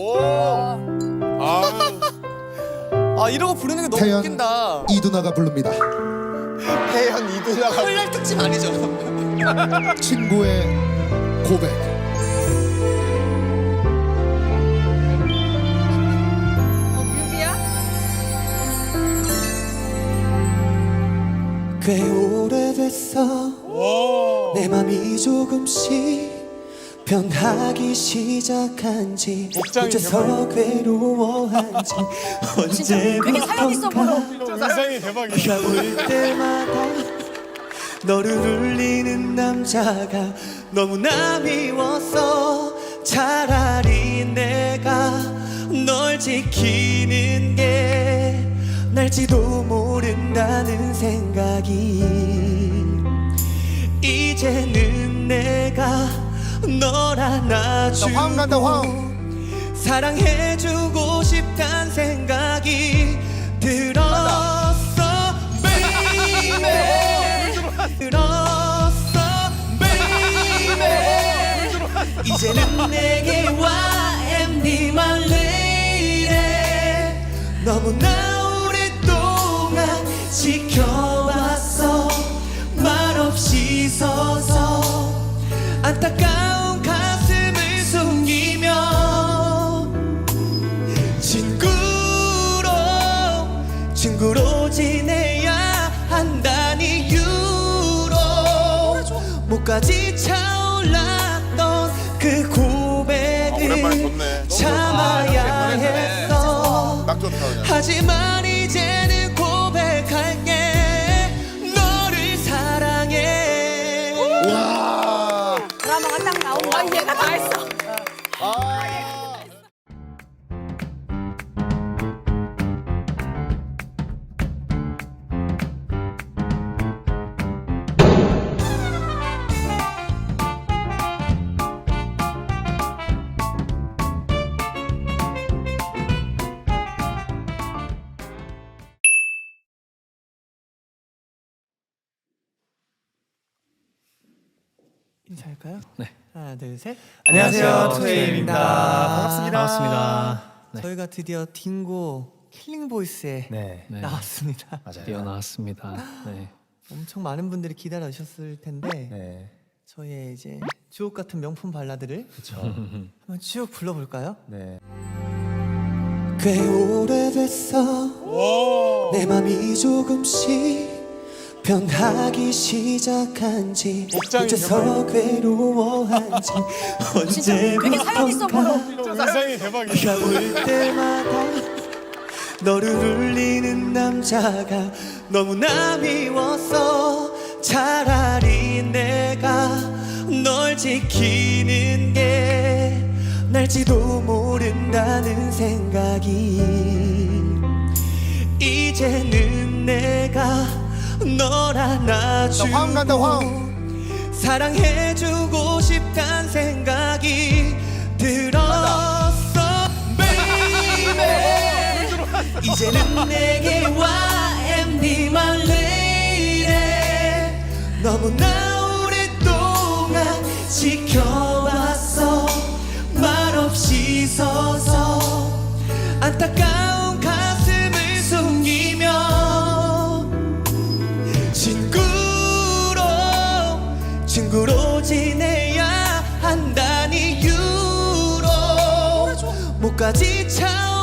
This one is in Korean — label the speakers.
Speaker 1: 오. 아. 아 이러고 부르는 게 너무
Speaker 2: 태연.
Speaker 1: 웃긴다.
Speaker 2: 이두나가 부릅니다.
Speaker 3: 태연 이두나가 아,
Speaker 1: 설날 특집 아니죠?
Speaker 2: 친구의 고백.
Speaker 4: 어,
Speaker 1: 꽤 오래됐어 내 맘이 조금씩 변하기 시작한지 어째서 괴로워한지
Speaker 4: 되게 사연 있어 보여.
Speaker 1: 언제부턴가
Speaker 3: 대박이야.
Speaker 1: 비가 올 때마다 너를 울리는 남자가 너무나 미웠어 차라리 내가 널 지키는 게 날지도 모른다는 생각이 이제는 내가 널 안아주고
Speaker 3: 간다, 화음.
Speaker 1: 사랑해주고 싶단 생각이 들었어 baby. 들었어 baby. 이제는 내게 와 목까지 차올랐던 그
Speaker 3: 오랜만에
Speaker 1: 고백을
Speaker 3: 좋네.
Speaker 1: 참아야
Speaker 3: 아,
Speaker 1: 했어.
Speaker 3: 딱 좋다 그냥.
Speaker 1: 하지만 인사할까요?
Speaker 5: 네.
Speaker 1: 하나 둘 셋
Speaker 5: 안녕하세요,
Speaker 1: 투에임입니다
Speaker 5: 반갑습니다. 반갑습니다. 네.
Speaker 1: 저희가 드디어 딩고 킬링 보이스에
Speaker 5: 네. 네.
Speaker 1: 나왔습니다
Speaker 5: 드디어 나왔습니다. 네.
Speaker 1: 엄청 많은 분들이 기다려 주셨을 텐데
Speaker 5: 네.
Speaker 1: 저희의 이제 주옥 같은 명품 발라드를
Speaker 5: 그렇죠.
Speaker 1: 한번 쭉 불러볼까요?
Speaker 5: 네.
Speaker 1: 꽤 오래됐어 내 맘이 조금씩 변하기 시작한지
Speaker 3: 복장이
Speaker 1: 어째서 괴로워한지
Speaker 4: 있어 보여.
Speaker 1: 언제부턴가?
Speaker 3: 세상이 대박이야.
Speaker 1: 비가 올 때마다 너를 울리는 남자가 너무나 미웠어 차라리 내가 널 지키는 게 날지도 모른다는 생각이 이제는 널 안아주고
Speaker 3: 화음 간다.
Speaker 1: 사랑해주고 싶단 생각이 들었어. Baby 이제는 내게 와 엠디만 레이래. 너무나 오랫동안 지켜왔어. 말없이 서서 안타까운 친구로 지내야 한다는 이유로 목까지 차올